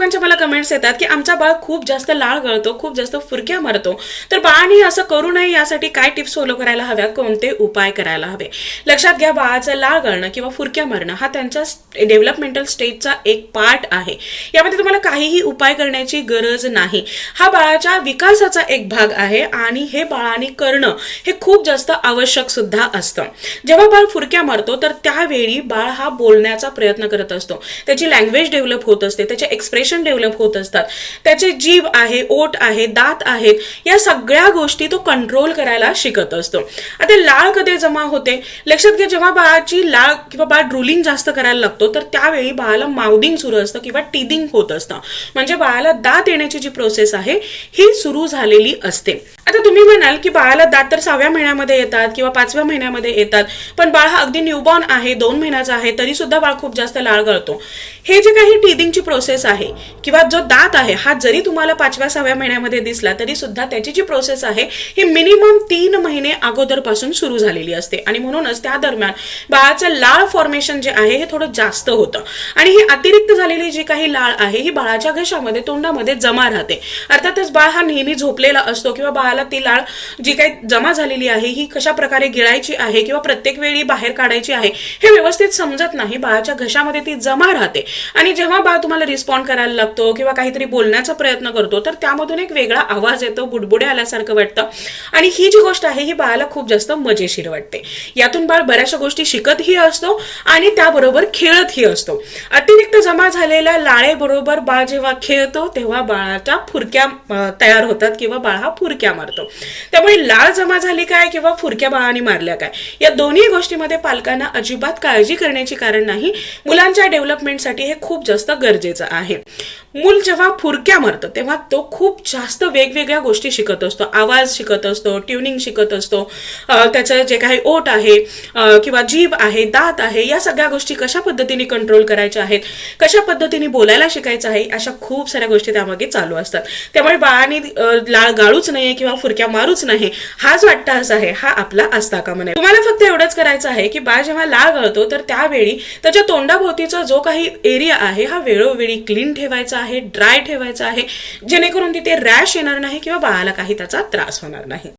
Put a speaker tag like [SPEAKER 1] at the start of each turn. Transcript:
[SPEAKER 1] लोकांच्या मला कमेंट्स येतात की आमचा बाळ खूप जास्त लाळ गळतो खूप जास्त फुरक्या मारतो. तर बाळाने असं करू नये यासाठी काय टिप्स फॉलो करायला हव्या कोणते उपाय करायला हवे? लक्षात घ्या बाळाचं लाळ गळणं किंवा फुरक्या मारणं हा त्यांच्या डेव्हलपमेंटल स्टेजचा एक पार्ट आहे. यामध्ये तुम्हाला काहीही उपाय करण्याची गरज नाही. हा बाळाच्या विकासाचा एक भाग आहे आणि हे बाळाने करणं हे खूप जास्त आवश्यक सुद्धा असतं. जेव्हा बाळ फुरक्या मारतो तर त्यावेळी बाळ हा बोलण्याचा प्रयत्न करत असतो. त्याची लँग्वेज डेव्हलप होत असते त्याचे एक्सप्रेशन डेव्हलप होत असतात. त्याचे जीभ आहे ओट आहे दात आहेत या सगळ्या गोष्टी तो कंट्रोल करायला शिकत असतो. आता लाळ कधी जमा होते? लक्षात घ्या जेव्हा बाळाची लाळ किंवा बाळ ड्रुलिंग जास्त करायला लागतो तर त्यावेळी बाळाला माउदिंग सुरू असतं किंवा टिदिंग होत असतं. म्हणजे बाळाला दात येण्याची जी प्रोसेस आहे ही सुरू झालेली असते. आता तुम्ही म्हणाल की बाळाला दात तर सहाव्या महिन्यामध्ये येतात किंवा पाचव्या महिन्यामध्ये येतात पण बाळ हा अगदी न्यूबॉर्न आहे दोन महिन्याचा आहे तरी सुद्धा बाळ खूप जास्त लाळ गळतो. हे जे काही टीदिंगची प्रोसेस आहे किंवा जो दात आहे हा जरी तुम्हाला पाचव्या सहाव्या महिन्यामध्ये दिसला तरी सुद्धा त्याची जी प्रोसेस आहे ही मिनिमम तीन महिने अगोदरपासून सुरू झालेली असते. आणि म्हणूनच त्या दरम्यान बाळाचं लाळ फॉर्मेशन जे आहे हे थोडं जास्त होतं. आणि ही अतिरिक्त झालेली जी काही लाळ आहे ही बाळाच्या घशामध्ये तोंडामध्ये जमा राहते. अर्थातच बाळ हा नेहमी झोपलेला असतो किंवा बाळाला ती लाळ जी काही जमा झालेली आहे ही कशा प्रकारे गिळायची आहे किंवा प्रत्येक वेळी बाहेर काढायची आहे हे व्यवस्थित समजत नाही. बाळाच्या घशामध्ये ती जमा राहते. आणि जेव्हा बाळ तुम्हाला रिस्पॉन्ड करायला लागतो किंवा काहीतरी बोलण्याचा प्रयत्न करतो तर त्यामधून एक वेगळा आवाज येतो बुडबुडे आल्यासारखं वाटतं. आणि ही जी गोष्ट आहे ही बाळाला खूप जास्त मजेशीर वाटते. यातून बाळ बऱ्याचशा गोष्टी शिकतही असतो आणि त्याबरोबर खेळतही असतो. अतिरिक्त जमा झालेल्या लाळेबरोबर बाळ जेव्हा खेळतो तेव्हा बाळाच्या फुरक्या तयार होतात किंवा बाळ हा फुरक्या मारतो. त्यामुळे लाळ जमा झाली काय किंवा फुरक्या बाळाने मारल्या काय? या दोन्ही गोष्टीमध्ये पालकांना अजिबात काळजी करण्याची कारण नाही. मुलांच्या डेव्हलपमेंटसाठी हे खूप जास्त गरजेचं आहे. मूल जेव्हा फुरक्या मारतं तेव्हा तो खूप जास्त वेगवेगळ्या गोष्टी शिकत असतो. आवाज शिकत असतो ट्युनिंग शिकत असतो त्याचं जे काही ओट आहे किंवा जीभ आहे दात आहे या सगळ्या गोष्टी कशा पद्धतीने कंट्रोल करायच्या आहेत? कशा पद्धतीने बोलायला शिकायचं आहे? अशा खूप साऱ्या गोष्टी त्यामागे चालू असतात. त्यामुळे बाळाने लाळ गाळूच नाही किंवा फुरक्या मारूच नाही. हा जो अट्टाहास आहे. हा आपला असता कामा नये तुम्हाला फक्त एवढंच करायचं आहे की बाळ जेव्हा लाळ गळतो तर त्यावेळी त्याच्या तोंडाभोवतीचा जो काही एरिया आहे हा वेळोवेळी क्लीन ठेवायचा आहे ड्राय ठेवायचा आहे. जेणेकरून तिथे रॅश येणार नाही किंवा बाळाला काही त्याचा त्रास होणार नाही.